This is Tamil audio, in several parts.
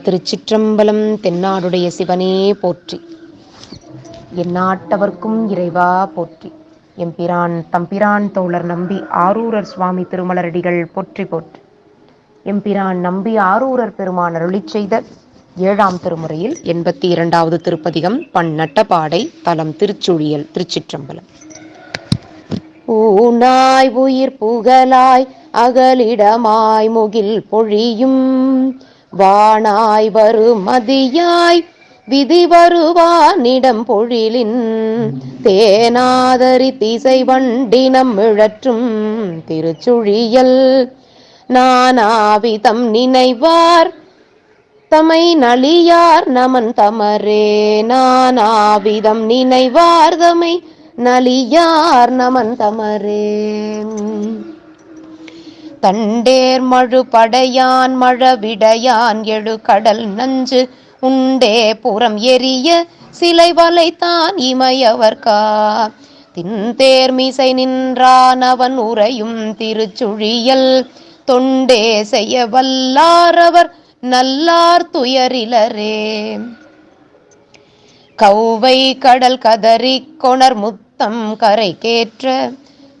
திருச்சிற்றம்பலம் தென்னாடுடைய சிவனே போற்றி. எந்நாட்டவர்க்கும் இறைவா போற்றி. எம்பிரான் தம்பிரான் தோழர் நம்பி ஆரூரர் சுவாமி திருமலரடிகள் போற்றி போற்றி. எம்பிரான் நம்பி ஆரூரர் பெருமான் அருளி செய்த ஏழாம் திருமுறையில் எண்பத்தி இரண்டாவது திருப்பதிகம் பன்னட்டபாடை தலம் திருச்சுழியல் திருச்சிற்றம்பலம். ஊனாய் உயிர் புகழாய் அகலிடமாய் முகில் பொழியும் வானாய் வருமதியாய் விதி வருவானிடம் பொழிலின் தேனாதரி திசை வண்டினம் இழற்றும் திருச்சுழியல் நானாவிதம் நினைவார் தமை நலியார் நமன் தமரே நானாவிதம் நினைவார் தமை நலியார் நமன் தமரே தண்டேர் மழு படையான் மழவிடையான் எழு கடல் நஞ்சு உண்டே புறம் எரிய சிலை வலைத்தான் இமையவர்கா தின்தேர் மிசை நின்றான் அவன் உரையும் திருச்சுழியல். தொண்டே செய்ய வல்லாரவர் நல்லார் துயரிலரே. கௌவை கடல் கதறி கொணர் முத்தம் கரை கேற்ற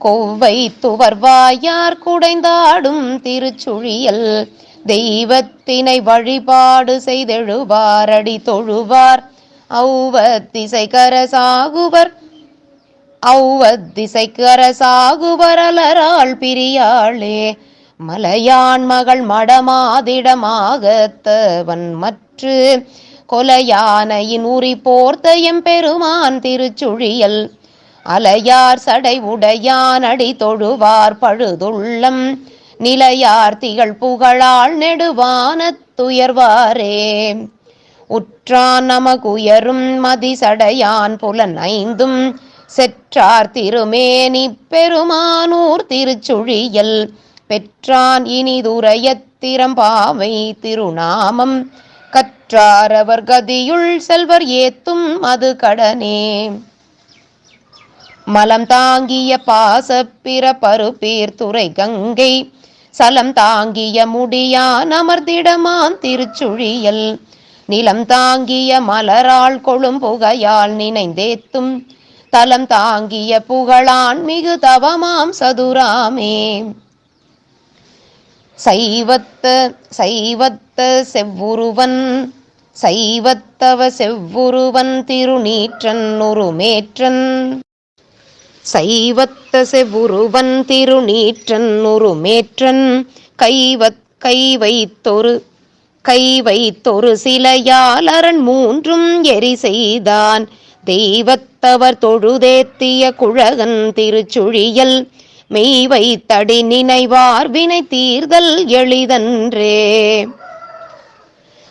கோவை துவர்வாயார் குடைந்தாடும் திருச்சுழியல். தெய்வத்தினை வழிபாடு செய்தெழுவாரடி தொழுவார். ஔவத்திசை கரசாகுவர் ஔவத்திசை பிரியாளே. மலையான் மகள் மடமாதிடமாகத்தவன் மற்று. கொலையானையின் உரி போர்த்த எம்பெருமான் திருச்சுழியல். அலையார் சடை உடையான் அடி தொழுவார் பழுதுள்ளம். நிலையார் திகழ் புகழால் நெடுவான துயர்வாரே. உற்றான் நமகுயரும் மதிசடையான் புலன் ஐந்தும். செற்றார் திருமேனி பெருமானூர் திருச்சுழியல். பெற்றான் இனிதுரையத்திரம் பாவை திருநாமம். கற்றாரவர் கதியுள் செல்வர் ஏத்தும் அது கடனே மலம் தாங்கிய பாசப்பிற பருப்பீர் துறை கங்கை சலம் தாங்கிய முடியான் அமர்திடமான் திருச்சுழியல். நிலம் தாங்கிய மலரால் கொழும் புகையால் நினைந்தேத்தும் தலம் தாங்கிய புகழான் மிகு தவமாம் சதுராமே. சைவத்த சைவத்த செவ்வுருவன் சைவத்தவ செவ்வுருவன் திருநீற்றன் உருமேற்றன். சைவத்த செவுருவன் திருநீற்றன் உருமேற்றன். கைவத் கை வைத்தொரு கை வைத்தொரு சிலையால் அரண் மூன்றும் எரி செய்தான். தெய்வத்தவர் தொழுதேத்திய குழகன் திருச்சுழியல் மெய் வைத்தடி நினைவார் வினை தீர்தல் எளிதன்றே.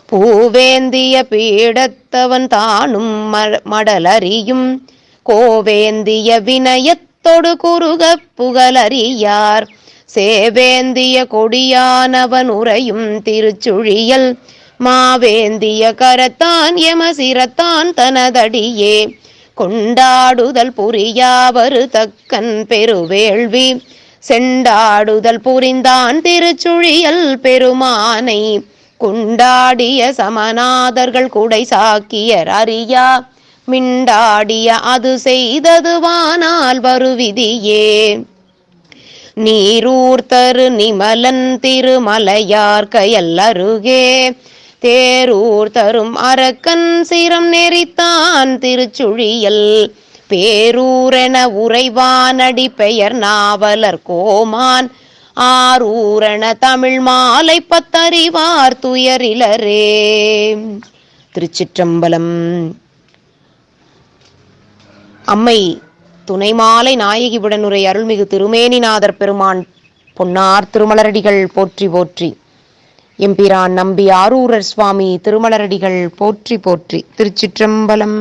பூவேந்திய பீடத்தவன் தானும் மடலறியும் கோவேந்திய வினயத்தொடு குறுக புகழறியார். சேவேந்திய கொடியானவன் உரையும் திருச்சுழியல். மாவேந்திய கரத்தான் எமசிரத்தான் தனதடியே. கொண்டாடுதல் புரியாவரு தக்கன் பெருவேள்வி. செண்டாடுதல் புரிந்தான் திருச்சுழியல் பெருமானை. குண்டாடிய சமநாதர்கள் குடை சாக்கியர் அறியா. மிண்டாடிய அது செய்ததுவானால் வருவிதியே. நீரூர்த்தரு நிமலன் திருமலையார் கயல் அருகே தேரூர் தரும் அரக்கன் சிரம் நெறித்தான் திருச்சுழியல். பேரூரென உறைவானடி பெயர் நாவலர் கோமான். ஆரூரென தமிழ் மாலை பத்தறிவார் துயரிலரே. திருச்சிற்றம்பலம் அம்மை துணைமாலை நாயகி உடனுரை அருள்மிகு திருமேனிநாதர் பெருமான் பொன்னார் திருமலரடிகள் போற்றி போற்றி. எம்பிரான் நம்பி ஆரூரர் சுவாமி திருமலரடிகள் போற்றி போற்றி. திருச்சிற்றம்பலம்.